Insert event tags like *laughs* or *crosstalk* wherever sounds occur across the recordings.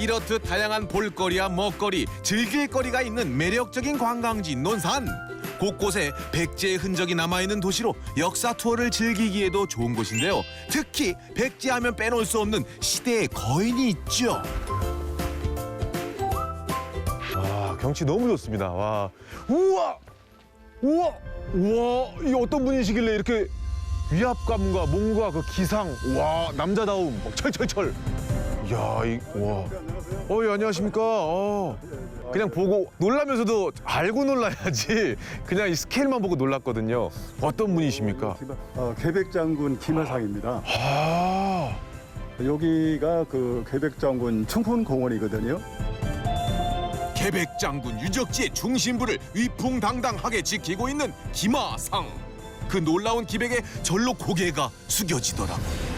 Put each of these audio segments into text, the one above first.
이렇듯 다양한 볼거리와 먹거리, 즐길거리가 있는 매력적인 관광지 논산. 곳곳에 백제의 흔적이 남아있는 도시로 역사 투어를 즐기기에도 좋은 곳인데요. 특히 백제하면 빼놓을 수 없는 시대의 거인이 있죠. 와 경치 너무 좋습니다. 와 우와 우와 우와 이 어떤 분이시길래 이렇게 위압감과 몸과 그 기상 와 남자다움 막 철철철. 야 이 와 어, 예, 안녕하십니까. 어. 그냥 보고 놀라면서도 알고 놀라야지. *laughs* 그냥 이 스케일만 보고 놀랐거든요. 어떤 분이십니까? 어, 계백장군 김하상입니다. 아, 여기가 그 계백장군 청풍공원이거든요. 계백장군 유적지의 중심부를 위풍당당하게 지키고 있는 김하상. 그 놀라운 기백에 절로 고개가 숙여지더라고요.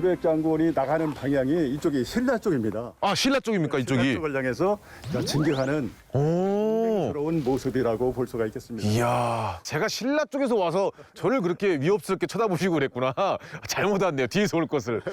계백장군이 나가는 방향이 이쪽이 신라 쪽입니다. 아 신라 쪽입니까 신라 이쪽이? 쪽을 향해서 자, 진격하는 오. 그런 모습이라고 볼 수가 있겠습니다. 이야, 제가 신라 쪽에서 와서 저를 그렇게 위협스럽게 쳐다보시고 그랬구나. *laughs* 잘못 왔네요. 뒤에서 올 것을. *laughs*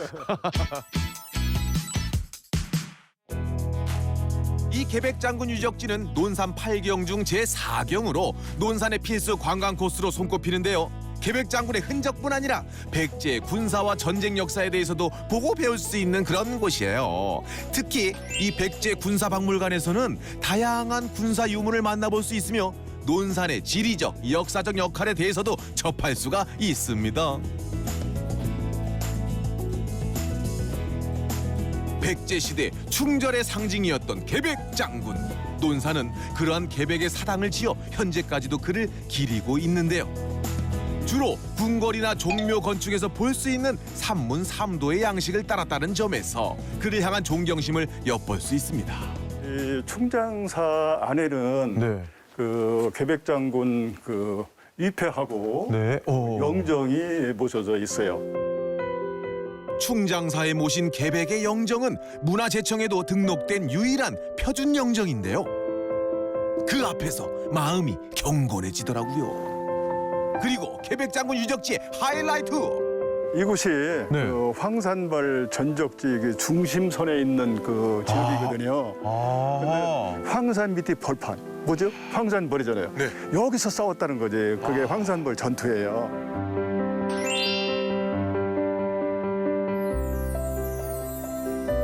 이 계백 장군 유적지는 논산 8경 중 제4경으로 논산의 필수 관광 코스로 손꼽히는데요. 계백 장군의 흔적뿐 아니라 백제의 군사와 전쟁 역사에 대해서도 보고 배울 수 있는 그런 곳이에요. 특히 이 백제 군사 박물관에서는 다양한 군사 유물을 만나볼 수 있으며 논산의 지리적, 역사적 역할에 대해서도 접할 수가 있습니다. 백제 시대 충절의 상징이었던 계백 장군. 논산은 그러한 계백의 사당을 지어 현재까지도 그를 기리고 있는데요. 주로 궁궐이나 종묘 건축에서 볼 수 있는 삼문 삼도의 양식을 따랐다는 점에서 그를 향한 존경심을 엿볼 수 있습니다. 이 충장사 안에는 네. 그 계백 장군 그 위패하고 네. 오. 영정이 모셔져 있어요. 충장사에 모신 계백의 영정은 문화재청에도 등록된 유일한 표준 영정인데요. 그 앞에서 마음이 경건해지더라고요. 그리고 계백장군 유적지의 하이라이트 이곳이 네. 그 황산벌 전적지 그 중심선에 있는 그 지역이거든요. 아. 황산 밑이 벌판 뭐죠? 황산벌이잖아요. 네. 여기서 싸웠다는 거지. 그게 황산벌 전투예요.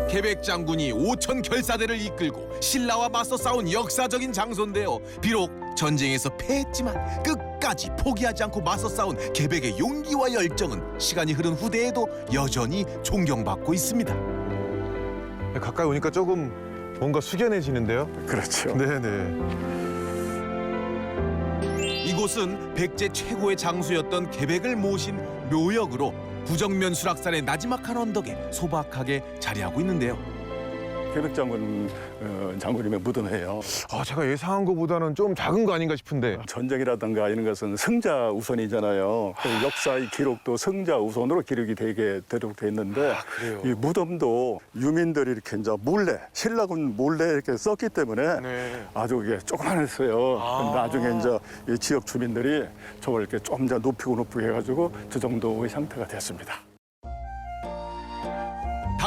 계백 장군이 오천 결사대를 이끌고 신라와 맞서 싸운 역사적인 장소인데요. 비록 전쟁에서 패했지만 끝까지 포기하지 않고 맞서 싸운 계백의 용기와 열정은 시간이 흐른 후대에도 여전히 존경받고 있습니다. 가까이 오니까 조금 뭔가 숙연해지는데요. 그렇죠. 네네. 이곳은 백제 최고의 장수였던 계백을 모신 묘역으로 부정면 수락산의 나지막한 언덕에 소박하게 자리하고 있는데요. 계백장군 어, 장군님의 무덤이에요. 아 제가 예상한 것보다는 좀 작은 거 아닌가 싶은데. 전쟁이라든가 이런 것은 승자 우선이잖아요. 그래서 역사의 기록도 승자 우선으로 기록이 되게 되도록 돼 있는데 그래요? 이 무덤도 유민들이 이렇게 이제 몰래 신라군 몰래 이렇게 썼기 때문에 네. 아주 이게 조그만했어요. 아. 나중에 이제 이 지역 주민들이 저걸 이렇게 좀더 높이고 높이고 해가지고 저 정도의 상태가 됐습니다.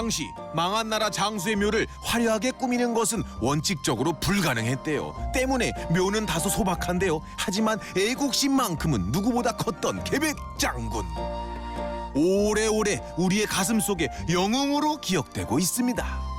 당시 망한 나라 장수의 묘를 화려하게 꾸미는 것은 원칙적으로 불가능했대요. 때문에 묘는 다소 소박한데요. 하지만 애국심만큼은 누구보다 컸던 계백 장군. 오래오래 우리의 가슴 속에 영웅으로 기억되고 있습니다.